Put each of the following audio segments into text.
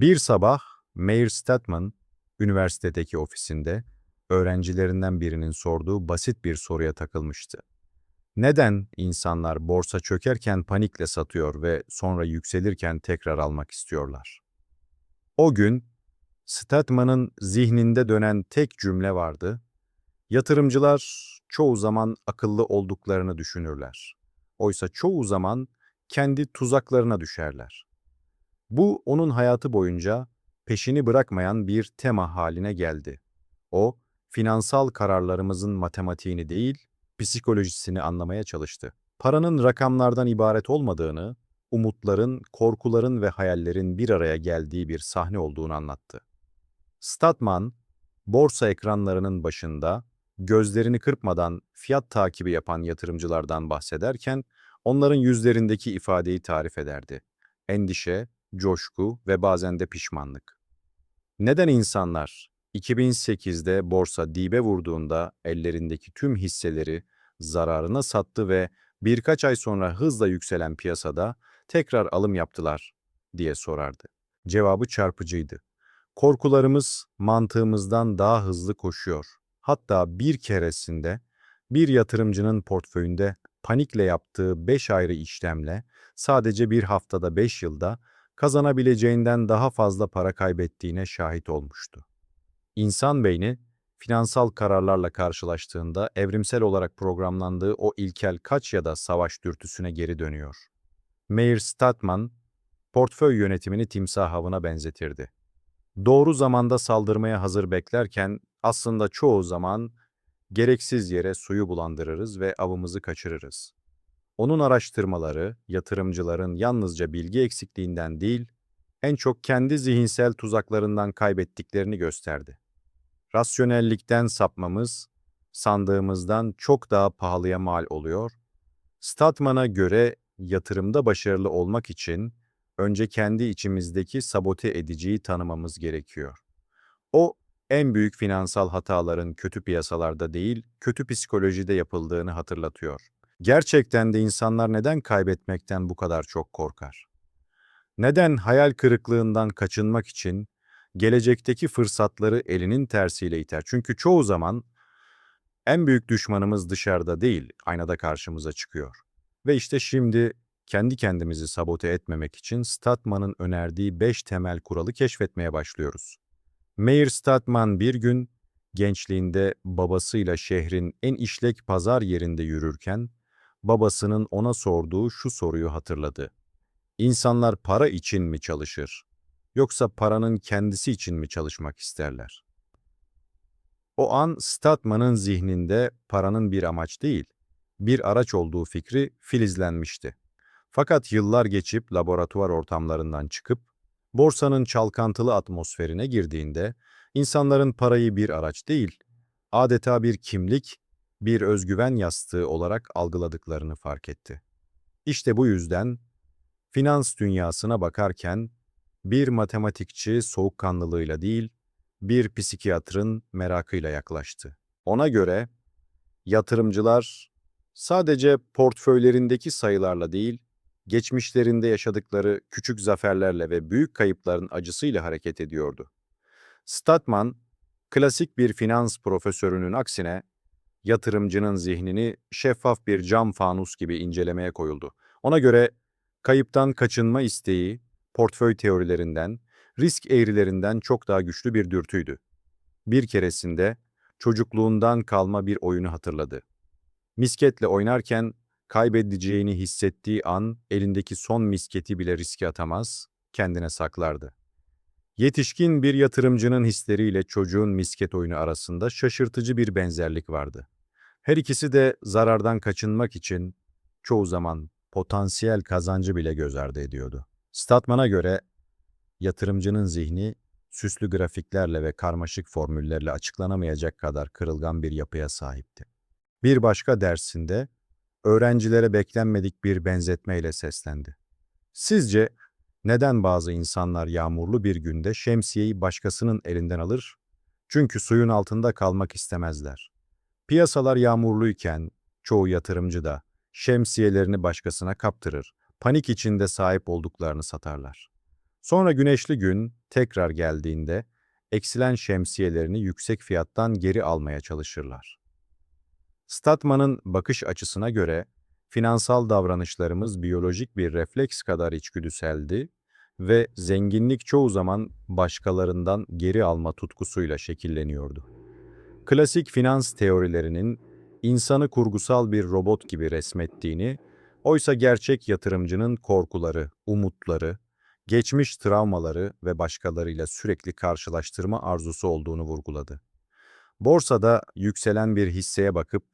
Bir sabah Mayer Statman, üniversitedeki ofisinde öğrencilerinden birinin sorduğu basit bir soruya takılmıştı. Neden insanlar borsa çökerken panikle satıyor ve sonra yükselirken tekrar almak istiyorlar? O gün Statman'ın zihninde dönen tek cümle vardı. Yatırımcılar çoğu zaman akıllı olduklarını düşünürler. Oysa çoğu zaman kendi tuzaklarına düşerler. Bu onun hayatı boyunca peşini bırakmayan bir tema haline geldi. O, finansal kararlarımızın matematiğini değil, psikolojisini anlamaya çalıştı. Paranın rakamlardan ibaret olmadığını, umutların, korkuların ve hayallerin bir araya geldiği bir sahne olduğunu anlattı. Statman, borsa ekranlarının başında gözlerini kırpmadan fiyat takibi yapan yatırımcılardan bahsederken onların yüzlerindeki ifadeyi tarif ederdi. Endişe, coşku ve bazen de pişmanlık. Neden insanlar 2008'de borsa dibe vurduğunda ellerindeki tüm hisseleri zararına sattı ve birkaç ay sonra hızla yükselen piyasada tekrar alım yaptılar diye sorardı. Cevabı çarpıcıydı. Korkularımız mantığımızdan daha hızlı koşuyor. Hatta bir keresinde bir yatırımcının portföyünde panikle yaptığı 5 ayrı işlemle sadece bir haftada 5 yılda kazanabileceğinden daha fazla para kaybettiğine şahit olmuştu. İnsan beyni finansal kararlarla karşılaştığında evrimsel olarak programlandığı o ilkel kaç ya da savaş dürtüsüne geri dönüyor. Meir Statman, portföy yönetimini timsah avına benzetirdi. Doğru zamanda saldırmaya hazır beklerken aslında çoğu zaman gereksiz yere suyu bulandırırız ve avımızı kaçırırız. Onun araştırmaları, yatırımcıların yalnızca bilgi eksikliğinden değil, en çok kendi zihinsel tuzaklarından kaybettiklerini gösterdi. Rasyonellikten sapmamız, sandığımızdan çok daha pahalıya mal oluyor. Statman'a göre yatırımda başarılı olmak için önce kendi içimizdeki sabote ediciyi tanımamız gerekiyor. O, en büyük finansal hataların kötü piyasalarda değil, kötü psikolojide yapıldığını hatırlatıyor. Gerçekten de insanlar neden kaybetmekten bu kadar çok korkar? Neden hayal kırıklığından kaçınmak için gelecekteki fırsatları elinin tersiyle iter? Çünkü çoğu zaman en büyük düşmanımız dışarıda değil, aynada karşımıza çıkıyor. Ve işte şimdi kendi kendimizi sabote etmemek için Statman'ın önerdiği 5 temel kuralı keşfetmeye başlıyoruz. Meir Statman bir gün gençliğinde babasıyla şehrin en işlek pazar yerinde yürürken babasının ona sorduğu şu soruyu hatırladı. İnsanlar para için mi çalışır? Yoksa paranın kendisi için mi çalışmak isterler? O an Statman'ın zihninde paranın bir amaç değil, bir araç olduğu fikri filizlenmişti. Fakat yıllar geçip laboratuvar ortamlarından çıkıp borsanın çalkantılı atmosferine girdiğinde insanların parayı bir araç değil, adeta bir kimlik, bir özgüven yastığı olarak algıladıklarını fark etti. İşte bu yüzden finans dünyasına bakarken bir matematikçi soğukkanlılığıyla değil, bir psikiyatrın merakıyla yaklaştı. Ona göre yatırımcılar sadece portföylerindeki sayılarla değil, geçmişlerinde yaşadıkları küçük zaferlerle ve büyük kayıpların acısıyla hareket ediyordu. Statman, klasik bir finans profesörünün aksine yatırımcının zihnini şeffaf bir cam fanus gibi incelemeye koyuldu. Ona göre kayıptan kaçınma isteği, portföy teorilerinden, risk eğrilerinden çok daha güçlü bir dürtüydü. Bir keresinde çocukluğundan kalma bir oyunu hatırladı. Misketle oynarken kaybedeceğini hissettiği an elindeki son misketi bile riske atamaz, kendine saklardı. Yetişkin bir yatırımcının hisleriyle çocuğun misket oyunu arasında şaşırtıcı bir benzerlik vardı. Her ikisi de zarardan kaçınmak için çoğu zaman potansiyel kazancı bile göz ardı ediyordu. Statman'a göre yatırımcının zihni süslü grafiklerle ve karmaşık formüllerle açıklanamayacak kadar kırılgan bir yapıya sahipti. Bir başka dersinde öğrencilere beklenmedik bir benzetmeyle seslendi. Sizce neden bazı insanlar yağmurlu bir günde şemsiyeyi başkasının elinden alır? Çünkü suyun altında kalmak istemezler. Piyasalar yağmurluyken çoğu yatırımcı da şemsiyelerini başkasına kaptırır, panik içinde sahip olduklarını satarlar. Sonra güneşli gün tekrar geldiğinde eksilen şemsiyelerini yüksek fiyattan geri almaya çalışırlar. Statman'ın bakış açısına göre finansal davranışlarımız biyolojik bir refleks kadar içgüdüseldi ve zenginlik çoğu zaman başkalarından geri alma tutkusuyla şekilleniyordu. Klasik finans teorilerinin insanı kurgusal bir robot gibi resmettiğini, oysa gerçek yatırımcının korkuları, umutları, geçmiş travmaları ve başkalarıyla sürekli karşılaştırma arzusu olduğunu vurguladı. Borsada yükselen bir hisseye bakıp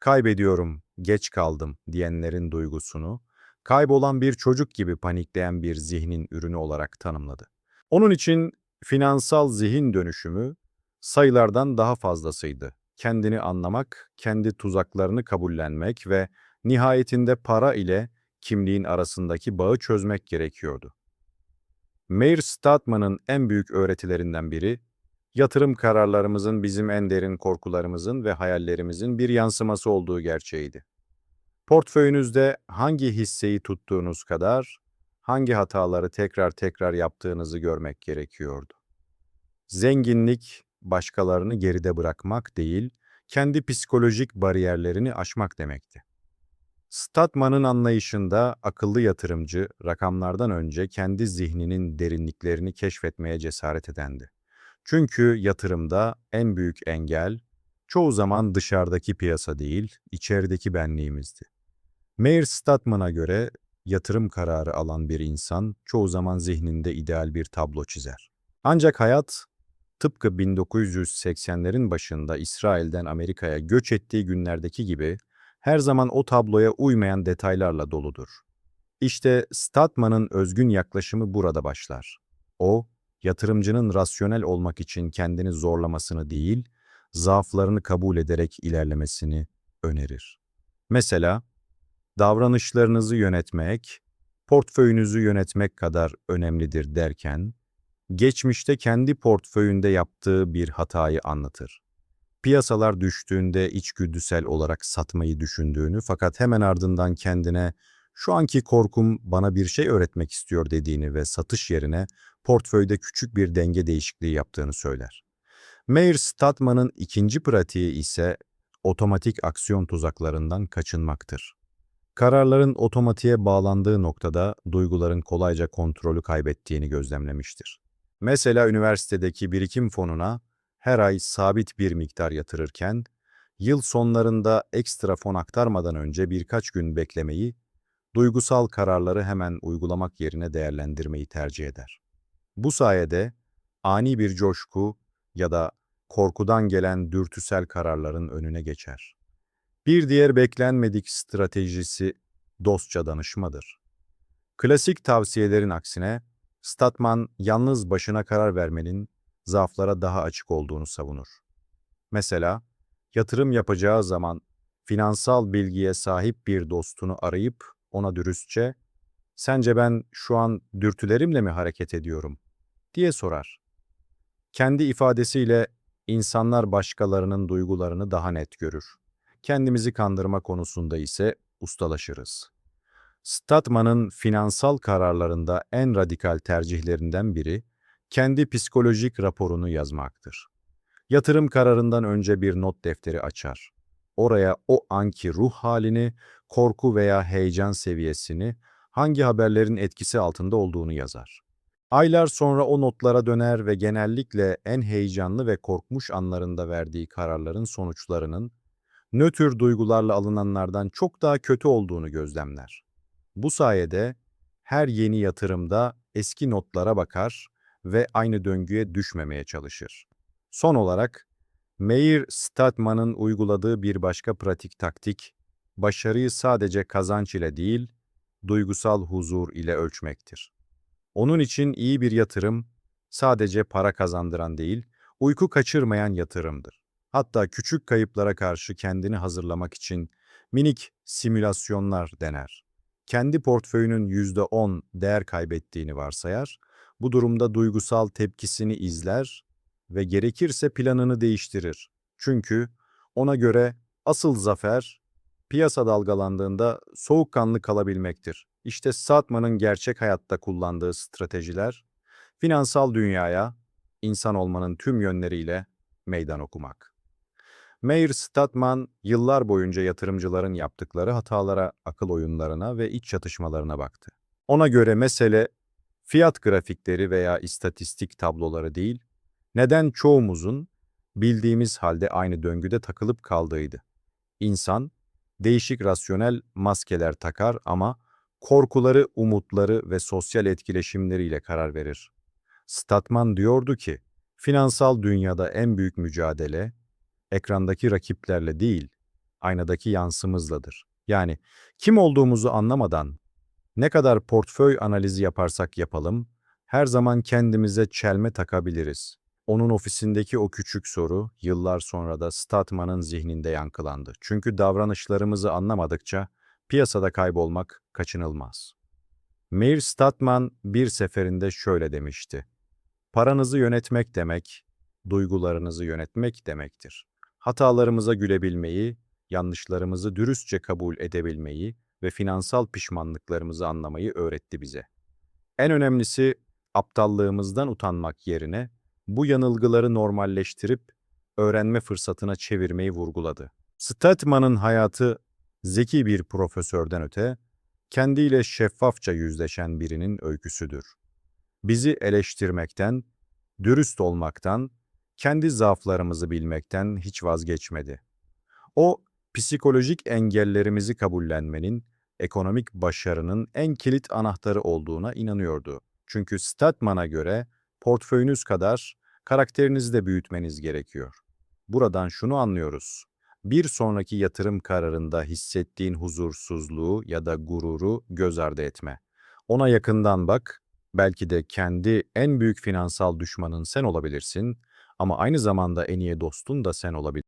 kaybediyorum, geç kaldım diyenlerin duygusunu, kaybolan bir çocuk gibi panikleyen bir zihnin ürünü olarak tanımladı. Onun için finansal zihin dönüşümü sayılardan daha fazlasıydı. Kendini anlamak, kendi tuzaklarını kabullenmek ve nihayetinde para ile kimliğin arasındaki bağı çözmek gerekiyordu. Meir Statman'ın en büyük öğretilerinden biri, yatırım kararlarımızın bizim en derin korkularımızın ve hayallerimizin bir yansıması olduğu gerçeğiydi. Portföyünüzde hangi hisseyi tuttuğunuz kadar, hangi hataları tekrar tekrar yaptığınızı görmek gerekiyordu. Zenginlik, başkalarını geride bırakmak değil, kendi psikolojik bariyerlerini aşmak demekti. Statman'ın anlayışında akıllı yatırımcı rakamlardan önce kendi zihninin derinliklerini keşfetmeye cesaret edendi. Çünkü yatırımda en büyük engel çoğu zaman dışarıdaki piyasa değil, içerideki benliğimizdi. Meir Statman'a göre yatırım kararı alan bir insan çoğu zaman zihninde ideal bir tablo çizer. Ancak hayat tıpkı 1980'lerin başında İsrail'den Amerika'ya göç ettiği günlerdeki gibi her zaman o tabloya uymayan detaylarla doludur. İşte Statman'ın özgün yaklaşımı burada başlar. O, yatırımcının rasyonel olmak için kendini zorlamasını değil, zaaflarını kabul ederek ilerlemesini önerir. Mesela, davranışlarınızı yönetmek, portföyünüzü yönetmek kadar önemlidir derken, geçmişte kendi portföyünde yaptığı bir hatayı anlatır. Piyasalar düştüğünde içgüdüsel olarak satmayı düşündüğünü fakat hemen ardından kendine şu anki korkum bana bir şey öğretmek istiyor dediğini ve satış yerine portföyde küçük bir denge değişikliği yaptığını söyler. Meir Statman'ın ikinci pratiği ise otomatik aksiyon tuzaklarından kaçınmaktır. Kararların otomatiğe bağlandığı noktada duyguların kolayca kontrolü kaybettiğini gözlemlemiştir. Mesela üniversitedeki birikim fonuna her ay sabit bir miktar yatırırken, yıl sonlarında ekstra fon aktarmadan önce birkaç gün beklemeyi, duygusal kararları hemen uygulamak yerine değerlendirmeyi tercih eder. Bu sayede ani bir coşku ya da korkudan gelen dürtüsel kararların önüne geçer. Bir diğer beklenmedik stratejisi dostça danışmadır. Klasik tavsiyelerin aksine, Statman yalnız başına karar vermenin zaaflara daha açık olduğunu savunur. Mesela, yatırım yapacağı zaman finansal bilgiye sahip bir dostunu arayıp ona dürüstçe, "Sence ben şu an dürtülerimle mi hareket ediyorum?" diye sorar. Kendi ifadesiyle insanlar başkalarının duygularını daha net görür. Kendimizi kandırma konusunda ise ustalaşırız. Statman'ın finansal kararlarında en radikal tercihlerinden biri, kendi psikolojik raporunu yazmaktır. Yatırım kararından önce bir not defteri açar. Oraya o anki ruh halini, korku veya heyecan seviyesini, hangi haberlerin etkisi altında olduğunu yazar. Aylar sonra o notlara döner ve genellikle en heyecanlı ve korkmuş anlarında verdiği kararların sonuçlarının nötr duygularla alınanlardan çok daha kötü olduğunu gözlemler. Bu sayede her yeni yatırımda eski notlara bakar ve aynı döngüye düşmemeye çalışır. Son olarak, Meir Statman'ın uyguladığı bir başka pratik taktik, başarıyı sadece kazanç ile değil, duygusal huzur ile ölçmektir. Onun için iyi bir yatırım, sadece para kazandıran değil, uyku kaçırmayan yatırımdır. Hatta küçük kayıplara karşı kendini hazırlamak için minik simülasyonlar dener. Kendi portföyünün %10 değer kaybettiğini varsayar bu durumda duygusal tepkisini izler ve gerekirse planını değiştirir. Çünkü ona göre asıl zafer piyasa dalgalandığında soğukkanlı kalabilmektir. İşte Satman'ın gerçek hayatta kullandığı stratejiler, finansal dünyaya, insan olmanın tüm yönleriyle meydan okumak. Meir Statman yıllar boyunca yatırımcıların yaptıkları hatalara, akıl oyunlarına ve iç çatışmalarına baktı. Ona göre mesele fiyat grafikleri veya istatistik tabloları değil, neden çoğumuzun bildiğimiz halde aynı döngüde takılıp kaldığıydı. İnsan, değişik rasyonel maskeler takar ama korkuları, umutları ve sosyal etkileşimleriyle karar verir. Statman diyordu ki, finansal dünyada en büyük mücadele, ekrandaki rakiplerle değil, aynadaki yansımızladır. Yani kim olduğumuzu anlamadan, ne kadar portföy analizi yaparsak yapalım, her zaman kendimize çelme takabiliriz. Onun ofisindeki o küçük soru yıllar sonra da Statman'ın zihninde yankılandı. Çünkü davranışlarımızı anlamadıkça piyasada kaybolmak kaçınılmaz. Meir Statman bir seferinde şöyle demişti. Paranızı yönetmek demek, duygularınızı yönetmek demektir. Hatalarımıza gülebilmeyi, yanlışlarımızı dürüstçe kabul edebilmeyi ve finansal pişmanlıklarımızı anlamayı öğretti bize. En önemlisi aptallığımızdan utanmak yerine bu yanılgıları normalleştirip öğrenme fırsatına çevirmeyi vurguladı. Statman'ın hayatı zeki bir profesörden öte, kendiyle şeffafça yüzleşen birinin öyküsüdür. Bizi eleştirmekten, dürüst olmaktan, kendi zaaflarımızı bilmekten hiç vazgeçmedi. O, psikolojik engellerimizi kabullenmenin, ekonomik başarının en kilit anahtarı olduğuna inanıyordu. Çünkü Statman'a göre portföyünüz kadar karakterinizi de büyütmeniz gerekiyor. Buradan şunu anlıyoruz. Bir sonraki yatırım kararında hissettiğin huzursuzluğu ya da gururu göz ardı etme. Ona yakından bak, belki de kendi en büyük finansal düşmanın sen olabilirsin ama aynı zamanda en iyi dostun da sen olabilirsin.